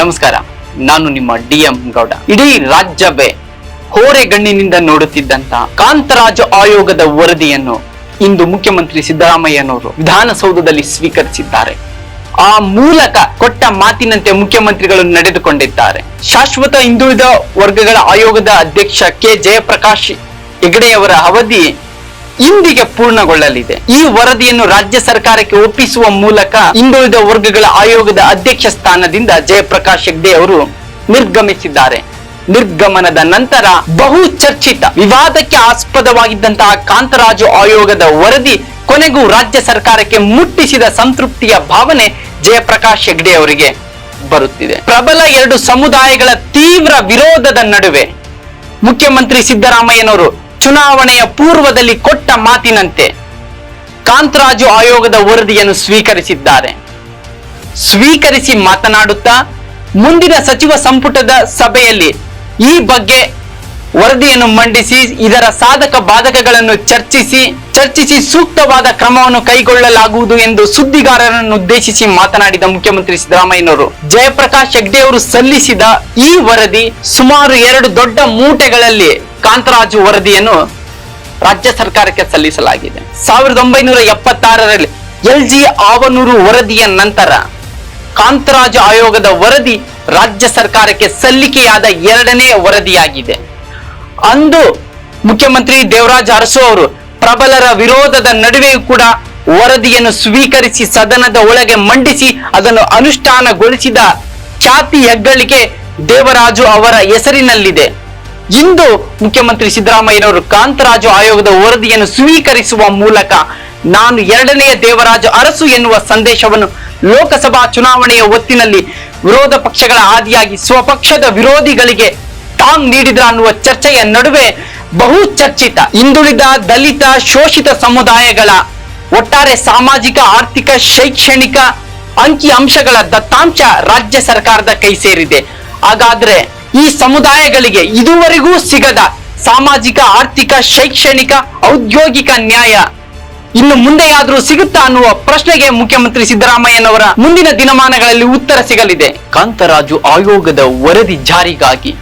ನಮಸ್ಕಾರ, ನಾನು ನಿಮ್ಮ ಡಿ ಎಂ ಗೌಡ. ಇಡೀ ರಾಜ್ಯವೇ ಹೋರೆಗಣ್ಣಿನಿಂದ ನೋಡುತ್ತಿದ್ದಂತ ಕಾಂತರಾಜ ಆಯೋಗದ ವರದಿಯನ್ನು ಇಂದು ಮುಖ್ಯಮಂತ್ರಿ ಸಿದ್ದರಾಮಯ್ಯನವರು ವಿಧಾನಸೌಧದಲ್ಲಿ ಸ್ವೀಕರಿಸಿದ್ದಾರೆ. ಆ ಮೂಲಕ ಕೊಟ್ಟ ಮಾತಿನಂತೆ ಮುಖ್ಯಮಂತ್ರಿಗಳು ನಡೆದುಕೊಂಡಿದ್ದಾರೆ. ಶಾಶ್ವತ ಹಿಂದುಳಿದ ವರ್ಗಗಳ ಆಯೋಗದ ಅಧ್ಯಕ್ಷ ಕೆ. ಜಯಪ್ರಕಾಶ್ ಹೆಗಡೆಯವರ ಅವಧಿ ಇಂದಿಗೆ ಪೂರ್ಣಗೊಳ್ಳಲಿದೆ. ಈ ವರದಿಯನ್ನು ರಾಜ್ಯ ಸರ್ಕಾರಕ್ಕೆ ಒಪ್ಪಿಸುವ ಮೂಲಕ ಹಿಂದುಳಿದ ವರ್ಗಗಳ ಆಯೋಗದ ಅಧ್ಯಕ್ಷ ಸ್ಥಾನದಿಂದ ಜಯಪ್ರಕಾಶ್ ಹೆಗ್ಡೆ ಅವರು ನಿರ್ಗಮಿಸಿದ್ದಾರೆ. ನಿರ್ಗಮನದ ನಂತರ ಬಹು ಚರ್ಚಿತ ವಿವಾದಕ್ಕೆ ಆಸ್ಪದವಾಗಿದ್ದಂತಹ ಕಾಂತರಾಜು ಆಯೋಗದ ವರದಿ ಕೊನೆಗೂ ರಾಜ್ಯ ಸರ್ಕಾರಕ್ಕೆ ಮುಟ್ಟಿಸಿದ ಸಂತೃಪ್ತಿಯ ಭಾವನೆ ಜಯಪ್ರಕಾಶ್ ಹೆಗ್ಡೆ ಅವರಿಗೆ ಬರುತ್ತಿದೆ. ಪ್ರಬಲ ಎರಡು ಸಮುದಾಯಗಳ ತೀವ್ರ ವಿರೋಧದ ನಡುವೆ ಮುಖ್ಯಮಂತ್ರಿ ಸಿದ್ದರಾಮಯ್ಯನವರು ಚುನಾವಣೆಯ ಪೂರ್ವದಲ್ಲಿ ಕೊಟ್ಟ ಮಾತಿನಂತೆ ಕಾಂತರಾಜು ಆಯೋಗದ ವರದಿಯನ್ನು ಸ್ವೀಕರಿಸಿದ್ದಾರೆ. ಸ್ವೀಕರಿಸಿ ಮಾತನಾಡುತ್ತಾ ಮುಂದಿನ ಸಚಿವ ಸಂಪುಟದ ಸಭೆಯಲ್ಲಿ ಈ ಬಗ್ಗೆ ವರದಿಯನ್ನು ಮಂಡಿಸಿ ಇದರ ಸಾಧಕ ಬಾಧಕಗಳನ್ನು ಚರ್ಚಿಸಿ ಚರ್ಚಿಸಿ ಸೂಕ್ತವಾದ ಕ್ರಮವನ್ನು ಕೈಗೊಳ್ಳಲಾಗುವುದು ಎಂದು ಸುದ್ದಿಗಾರರನ್ನು ಉದ್ದೇಶಿಸಿ ಮಾತನಾಡಿದ ಮುಖ್ಯಮಂತ್ರಿ ಸಿದ್ದರಾಮಯ್ಯನವರು. ಜಯಪ್ರಕಾಶ್ ಹೆಗ್ಡೆ ಅವರು ಸಲ್ಲಿಸಿದ ಈ ವರದಿ ಸುಮಾರು ಎರಡು ದೊಡ್ಡ ಮೂಟೆಗಳಲ್ಲಿ ಕಾಂತರಾಜು ವರದಿಯನ್ನು ರಾಜ್ಯ ಸರ್ಕಾರಕ್ಕೆ ಸಲ್ಲಿಸಲಾಗಿದೆ. ಸಾವಿರದ ಒಂಬೈನೂರ ಎಪ್ಪತ್ತಾರರಲ್ಲಿ ಎಲ್ ಜಿ ಆವನೂರು ವರದಿಯ ನಂತರ ಕಾಂತರಾಜು ಆಯೋಗದ ವರದಿ ರಾಜ್ಯ ಸರ್ಕಾರಕ್ಕೆ ಸಲ್ಲಿಕೆಯಾದ ಎರಡನೇ ವರದಿಯಾಗಿದೆ. ಅಂದು ಮುಖ್ಯಮಂತ್ರಿ ದೇವರಾಜ ಅರಸು ಅವರು ಪ್ರಬಲರ ವಿರೋಧದ ನಡುವೆಯೂ ಕೂಡ ವರದಿಯನ್ನು ಸ್ವೀಕರಿಸಿ ಸದನದ ಒಳಗೆ ಮಂಡಿಸಿ ಅದನ್ನು ಅನುಷ್ಠಾನಗೊಳಿಸಿದ ಖ್ಯಾತಿ ಹೆಗ್ಗಳಿಕೆ ದೇವರಾಜು ಅವರ ಹೆಸರಿನಲ್ಲಿದೆ. ಇಂದು ಮುಖ್ಯಮಂತ್ರಿ ಸಿದ್ದರಾಮಯ್ಯನವರು ಕಾಂತರಾಜು ಆಯೋಗದ ವರದಿಯನ್ನು ಸ್ವೀಕರಿಸುವ ಮೂಲಕ ನಾನು ಎರಡನೆಯ ದೇವರಾಜು ಅರಸು ಎನ್ನುವ ಸಂದೇಶವನ್ನು ಲೋಕಸಭಾ ಚುನಾವಣೆಯ ಹೊತ್ತಿನಲ್ಲಿ ವಿರೋಧ ಪಕ್ಷಗಳ ಆದಿಯಾಗಿ ಸ್ವಪಕ್ಷದ ವಿರೋಧಿಗಳಿಗೆ ಟಾಂಗ್ ನೀಡಿದ್ರ ಅನ್ನುವ ಚರ್ಚೆಯ ನಡುವೆ ಬಹು ಚರ್ಚಿತ. ಹಿಂದುಳಿದ ದಲಿತ ಶೋಷಿತ ಸಮುದಾಯಗಳ ಒಟ್ಟಾರೆ ಸಾಮಾಜಿಕ, ಆರ್ಥಿಕ, ಶೈಕ್ಷಣಿಕ ಅಂಕಿ ಅಂಶಗಳ ದತ್ತಾಂಶ ರಾಜ್ಯ ಸರ್ಕಾರದ ಕೈ ಸೇರಿದೆ. ಹಾಗಾದ್ರೆ ಈ ಸಮುದಾಯಗಳಿಗೆ ಇದುವರೆಗೂ ಸಿಗದ ಸಾಮಾಜಿಕ, ಆರ್ಥಿಕ, ಶೈಕ್ಷಣಿಕ, ಔದ್ಯೋಗಿಕ ನ್ಯಾಯ ಇನ್ನು ಮುಂದೆಯಾದ್ರೂ ಸಿಗುತ್ತಾ ಅನ್ನುವ ಪ್ರಶ್ನೆಗೆ ಮುಖ್ಯಮಂತ್ರಿ ಸಿದ್ದರಾಮಯ್ಯನವರ ಮುಂದಿನ ದಿನಮಾನಗಳಲ್ಲಿ ಉತ್ತರ ಸಿಗಲಿದೆ. ಕಾಂತರಾಜು ಆಯೋಗದ ವರದಿ ಜಾರಿಗಾಗಿ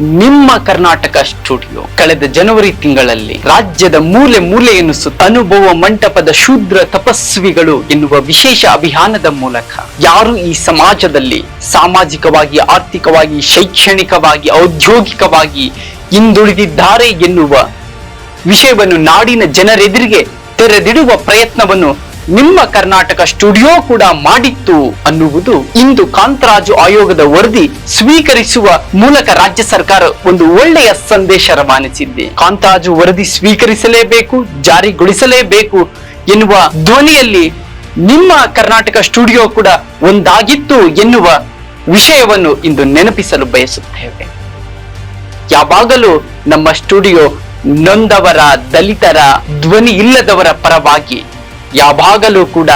ನಿಮ್ಮ ಕರ್ನಾಟಕ ಸ್ಟುಡಿಯೋ. ಕಳೆದ ಜನವರಿ ತಿಂಗಳಲ್ಲಿ ರಾಜ್ಯದ ಮೂಲೆ ಮೂಲೆಯನ್ನು ಸುತ್ತ ಅನುಭವ ಮಂಟಪದ ಶೂದ್ರ ತಪಸ್ವಿಗಳು ಎನ್ನುವ ವಿಶೇಷ ಅಭಿಯಾನದ ಮೂಲಕ ಯಾರು ಈ ಸಮಾಜದಲ್ಲಿ ಸಾಮಾಜಿಕವಾಗಿ, ಆರ್ಥಿಕವಾಗಿ, ಶೈಕ್ಷಣಿಕವಾಗಿ, ಔದ್ಯೋಗಿಕವಾಗಿ ಹಿಂದುಳಿದಿದ್ದಾರೆ ಎನ್ನುವ ವಿಷಯವನ್ನು ನಾಡಿನ ಜನರೆದುರಿಗೆ ತೆರೆದಿಡುವ ಪ್ರಯತ್ನವನ್ನು ನಿಮ್ಮ ಕರ್ನಾಟಕ ಸ್ಟುಡಿಯೋ ಕೂಡ ಮಾಡಿತ್ತು ಅನ್ನುವುದು ಇಂದು ಕಾಂತರಾಜು ಆಯೋಗದ ವರದಿ ಸ್ವೀಕರಿಸುವ ಮೂಲಕ ರಾಜ್ಯ ಸರ್ಕಾರ ಒಂದು ಒಳ್ಳೆಯ ಸಂದೇಶ ರವಾನಿಸಿದ್ದೆ ಕಾಂತರಾಜು ವರದಿ ಸ್ವೀಕರಿಸಲೇಬೇಕು, ಜಾರಿಗೊಳಿಸಲೇಬೇಕು ಎನ್ನುವ ಧ್ವನಿಯಲ್ಲಿ ನಿಮ್ಮ ಕರ್ನಾಟಕ ಸ್ಟುಡಿಯೋ ಕೂಡ ಒಂದಾಗಿತ್ತು ಎನ್ನುವ ವಿಷಯವನ್ನು ಇಂದು ನೆನಪಿಸಲು ಬಯಸುತ್ತೇವೆ. ಯಾವಾಗಲೂ ನಮ್ಮ ಸ್ಟುಡಿಯೋ ನೊಂದವರ ದಲಿತರ ಧ್ವನಿ ಇಲ್ಲದವರ ಪರವಾಗಿ ಯಾವಾಗಲೂ ಕೂಡ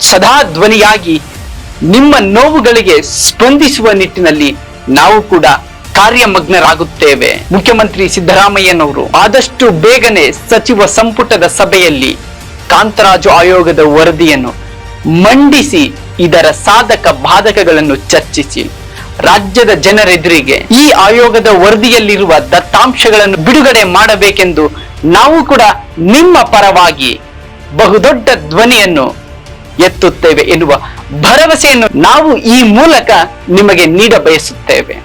ಸದಾ ಧ್ವನಿಯಾಗಿ ನಿಮ್ಮ ನೋವುಗಳಿಗೆ ಸ್ಪಂದಿಸುವ ನಿಟ್ಟಿನಲ್ಲಿ ನಾವು ಕೂಡ ಕಾರ್ಯಮಗ್ನರಾಗುತ್ತೇವೆ. ಮುಖ್ಯಮಂತ್ರಿ ಸಿದ್ದರಾಮಯ್ಯನವರು ಆದಷ್ಟು ಬೇಗನೆ ಸಚಿವ ಸಂಪುಟದ ಸಭೆಯಲ್ಲಿ ಕಾಂತರಾಜು ಆಯೋಗದ ವರದಿಯನ್ನು ಮಂಡಿಸಿ ಇದರ ಸಾಧಕ ಬಾಧಕಗಳನ್ನು ಚರ್ಚಿಸಿ. ರಾಜ್ಯದ ಜನರೆದುರಿಗೆ ಈ ಆಯೋಗದ ವರದಿಯಲ್ಲಿರುವ ದತ್ತಾಂಶಗಳನ್ನು ಬಿಡುಗಡೆ ಮಾಡಬೇಕೆಂದು ನಾವು ಕೂಡ ನಿಮ್ಮ ಪರವಾಗಿ ಬಹುದೊಡ್ಡ ಧ್ವನಿಯನ್ನು ಎತ್ತುತ್ತೇವೆ ಎನ್ನುವ ಭರವಸೆಯನ್ನು ನಾವು ಈ ಮೂಲಕ ನಿಮಗೆ ನೀಡ ಬಯಸುತ್ತೇವೆ